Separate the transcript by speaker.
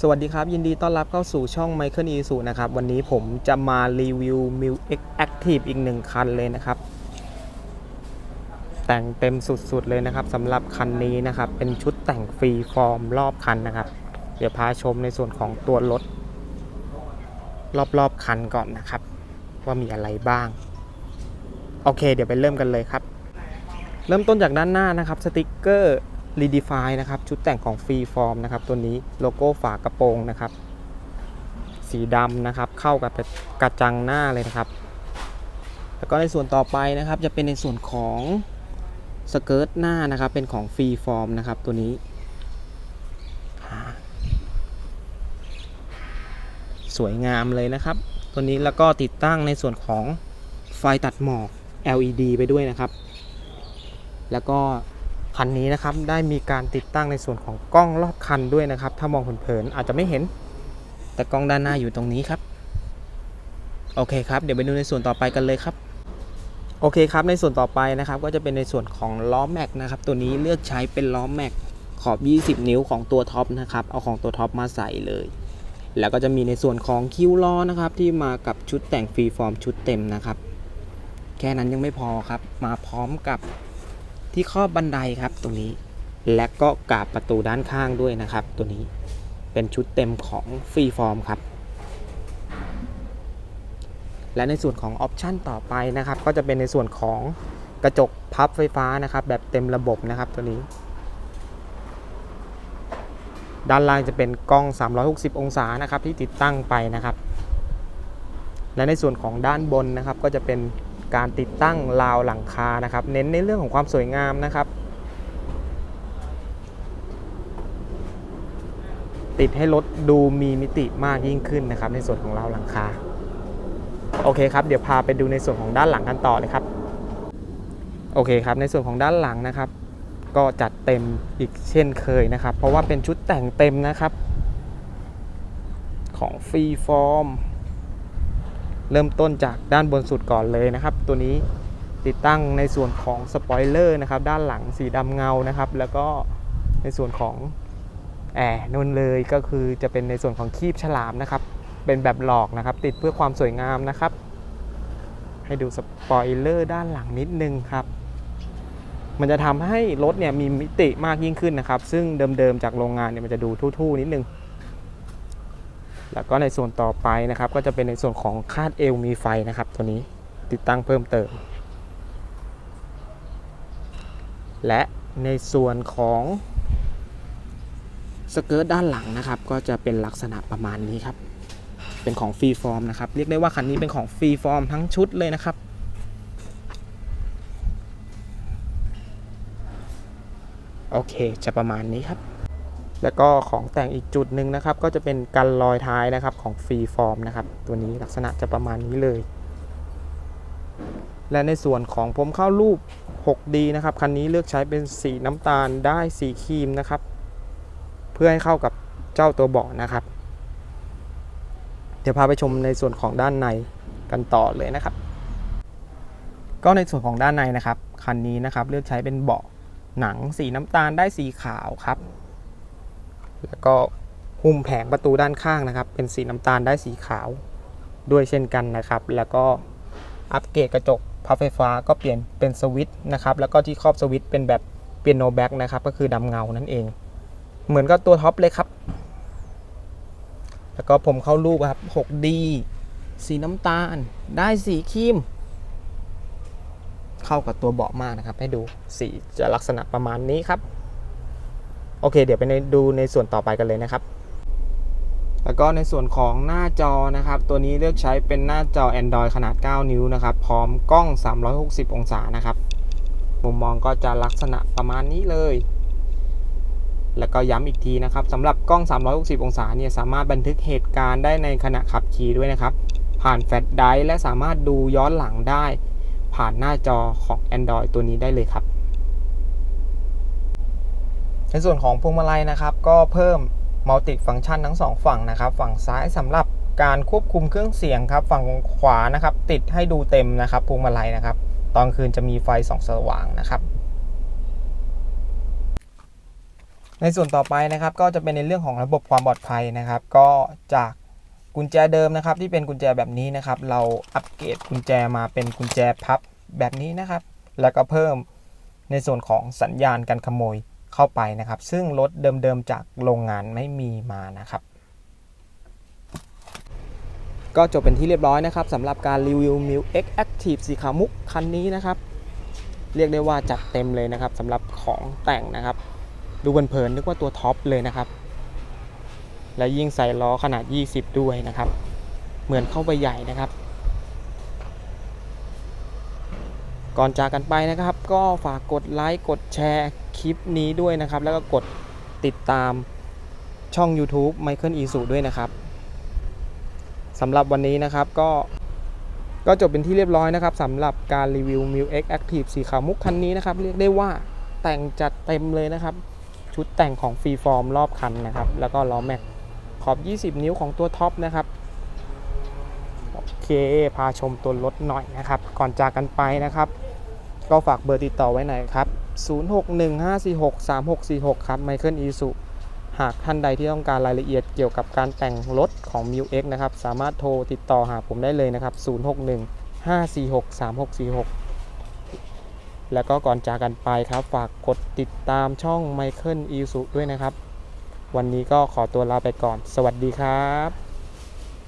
Speaker 1: สวัสดีครับ ยินดีต้อนรับเข้าสู่ช่อง Michael e s u นะครับ วันนี้ผมจะมารีวิว m i l X Active อีกหนึ่งคันเลยนะครับ แต่งเต็มสุดๆเลยนะครับสำหรับคันนี้นะครับ เป็นชุดแต่งฟรีฟอร์มรอบคันนะครับ เดี๋ยวพาชมในส่วนของตัวรถ รอบๆคันก่อนนะครับ ว่ามีอะไรบ้าง โอเค เดี๋ยวไปเริ่มกันเลยครับ เริ่มต้นจากด้านหน้านะครับสติกเกอร์ Redefine นะครับ ชุดแต่งของฟรีฟอร์มนะครับ ตัวนี้โลโก้ฝากระโปรงนะครับ สีดำนะครับ เข้ากับกระจังหน้าเลยนะครับ แล้วก็ในส่วนต่อไปนะครับ จะเป็นในส่วนของสเกิร์ตหน้านะครับ เป็นของฟรีฟอร์มนะครับ ตัวนี้ สวยงามเลยนะครับ ตัวนี้แล้วก็ติดตั้งในส่วนของไฟตัดหมอก LED ไปด้วยนะครับ แล้วก็ คันนี้นะครับได้มีการติดตั้งในส่วนของกล้องรอบคันด้วยนะครับ ถ้ามองเผินๆอาจจะไม่เห็น แต่กล้องด้านหน้าอยู่ตรงนี้ครับ โอเคครับ เดี๋ยวไปดูในส่วนต่อไปกันเลยครับโอเคครับ ในส่วนต่อไปนะครับก็จะเป็นในส่วนของล้อแม็กนะครับตัวนี้เลือกใช้เป็นล้อแม็กขอบ 20 นิ้วของตัวท็อปนะครับเอาของตัวท็อปมาใส่เลย แล้วก็จะมีในส่วนของคิ้วล้อนะครับที่มากับชุดแต่งฟรีฟอร์มชุดเต็มนะครับ แค่นั้นยังไม่พอครับ มาพร้อมกับ ที่ครอบบันไดครับตรงนี้ และก็กาบประตูด้านข้างด้วยนะครับ ตัวนี้เป็นชุดเต็มของฟรีฟอร์มครับ และในส่วนของออปชันต่อไปนะครับ ก็จะเป็นในส่วนของกระจกพับไฟฟ้านะครับ แบบเต็มระบบนะครับตัวนี้ ด้านล่างจะเป็นกล้อง 360 องศานะครับที่ติดตั้งไปนะครับ และในส่วนของด้านบนนะครับก็จะเป็น การติดตั้งราวหลังคานะครับ เน้นในเรื่องของความสวยงามนะครับ ติดให้รถดูมีมิติมากยิ่งขึ้นนะครับ ในส่วนของราวหลังคา โอเคครับ เดี๋ยวพาไปดูในส่วนของด้านหลังกันต่อเลยครับ โอเคครับ ในส่วนของด้านหลังนะครับ ก็จัดเต็มอีกเช่นเคยนะครับ เพราะว่าเป็นชุดแต่งเต็มนะครับ ของฟรีฟอร์ม เริ่มต้นจากด้านบนสุดก่อนเลยนะครับ ตัวนี้ติดตั้งในส่วนของสปอยเลอร์นะครับ ด้านหลังสีดำเงานะครับ แล้วก็ในส่วนของแอร์นุ่นเลยก็คือจะเป็นในส่วนของคีบฉลามนะครับ เป็นแบบหลอกนะครับ ติดเพื่อความสวยงามนะครับ ให้ดูสปอยเลอร์ด้านหลังนิดนึงครับ มันจะทำให้รถเนี่ยมีมิติมากยิ่งขึ้นนะครับ ซึ่งเดิมๆจากโรงงานเนี่ยมันจะดูทู่ๆนิดนึง แล้วก็ในส่วนต่อไปนะครับ ก็จะเป็นในส่วนของคาดเอวมีไฟนะครับ ตัวนี้ติดตั้งเพิ่มเติม และในส่วนของสเกิร์ตด้านหลังนะครับ ก็จะเป็นลักษณะประมาณนี้ครับ เป็นของฟรีฟอร์มนะครับ เรียกได้ว่าคันนี้เป็นของฟรีฟอร์มทั้งชุดเลยนะครับโอเค จะประมาณนี้ครับ แล้วก็ของแต่งอีกจุดหนึ่งนะครับ ก็จะเป็นกันรอยท้ายนะครับของฟรีฟอร์มนะครับ ตัวนี้ลักษณะจะประมาณนี้เลย และในส่วนของผมเข้ารูป 6D นะครับคันนี้เลือกใช้เป็นสีน้ำตาลได้สีครีมนะครับ เพื่อให้เข้ากับเจ้าตัวเบาะนะครับ เดี๋ยวพาไปชมในส่วนของด้านในกันต่อเลยนะครับ ก็ในส่วนของด้านในนะครับคันนี้นะครับเลือกใช้เป็นเบาะหนังสีน้ำตาลได้สีขาวครับ แล้วก็หุ้มแผงประตูด้านข้างนะครับ เป็นสีน้ำตาลได้สีขาวด้วยเช่นกันนะครับ แล้วก็อัปเกรดกระจกพับไฟฟ้าก็เปลี่ยนเป็นสวิตช์นะครับ แล้วก็ที่ครอบสวิตช์เป็นแบบเปียโนแบ็กนะครับ ก็คือดำเงานั่นเอง เหมือนกับตัวท็อปเลยครับ แล้วก็ผมเข้ารูปครับ 6D สีน้ำตาล ได้สีครีม เข้ากับตัวเบาะมากนะครับ ให้ดูสีจะลักษณะประมาณนี้ครับ โอเค เดี๋ยวไปในดูในส่วนต่อไปกันเลยนะครับ แล้วก็ในส่วนของหน้าจอนะครับ ตัวนี้เลือกใช้เป็นหน้าจอ Android ขนาด 9 นิ้วนะครับ พร้อมกล้อง 360 องศานะครับ มุมมองก็จะลักษณะประมาณนี้เลย แล้วก็ย้ำอีกทีนะครับสำหรับกล้อง 360 องศาเนี่ยสามารถบันทึกเหตุการณ์ได้ในขณะขับขี่ด้วยนะครับ ผ่านแฟลชไดร์และสามารถดูย้อนหลังได้ ผ่านหน้าจอของ Android ตัวนี้ได้เลยครับ ในส่วนของพวงมาลัยนะครับก็เพิ่มมัลติฟัง c t ชันทั้ง 2 ฝั่งนะครับ ฝั่งซ้ายสำหรับการควบคุมเครื่องเสียงครับ ฝั่งขวานะครับ ติดให้ดูเต็มนะครับพวงมาลัยนะครับ ตอนคืนจะมีไฟส่องสว่างนะครับ ในส่วนต่อไปนะครับ ก็จะเป็นในเรื่องของระบบความปลอดภัยนะครับ ก็จากกุญแจเดิมนะครับ ที่เป็นกุญแจแบบนี้นะครับ เราอัปเกรดกุญแจมาเป็นกุญแจพับแบบนี้นะครับ แล้วก็เพิ่มในส่วนของสัญญาณการขโมย เข้าไปนะครับ ซึ่งรถเดิมๆจากโรงงานไม่มีมานะครับ ก็จบเป็นที่เรียบร้อยนะครับสำหรับการรีวิว m i l X Active สีขาวมุกคันนี้นะครับ เรียกได้ว่าจัดเต็มเลยนะครับสำหรับของแต่งนะครับ ดูเพลินๆนึกว่าตัวท็อปเลยนะครับ และยิ่งใส่ล้อขนาด 20 ด้วยนะครับ เหมือนเข้าไปใหญ่นะครับ ก่อนจากกันไปนะครับ ก็ฝากกดไลค์กดแชร์คลิปนี้ด้วยนะครับ แล้วก็กดติดตามช่อง YouTube Michael Isu ด้วยนะครับสำหรับวันนี้นะครับก็ก็จบเป็นที่เรียบร้อยนะครับสำหรับการรีวิว m i l X Active สีขาวมุกคันนี้นะครับ เรียกได้ว่าแต่งจัดเต็มเลยนะครับ ชุดแต่งของฟรีฟอร์มรอบคันนะครับ แล้วก็ล้อแม็กขอบ 20 นิ้วของตัวท็อปนะครับโอเค พาชมตัวรถหน่อยนะครับ ก่อนจากกันไปนะครับ ก็ฝากเบอร์ติดต่อไว้หน่อยครับ 0615463646 ครับ Michael i s u หากท่านใดที่ต้องการรายละเอียดเกี่ยวกับการแต่งรถของ m i l X นะครับ สามารถโทรติดต่อหาผมได้เลยนะครับ 0615463646 แล้วก็ก่อนจากกันไปครับ ฝากกดติดตามช่อง Michael i s u ด้วยนะครับ วันนี้ก็ขอตัวลาไปก่อน สวัสดีครับ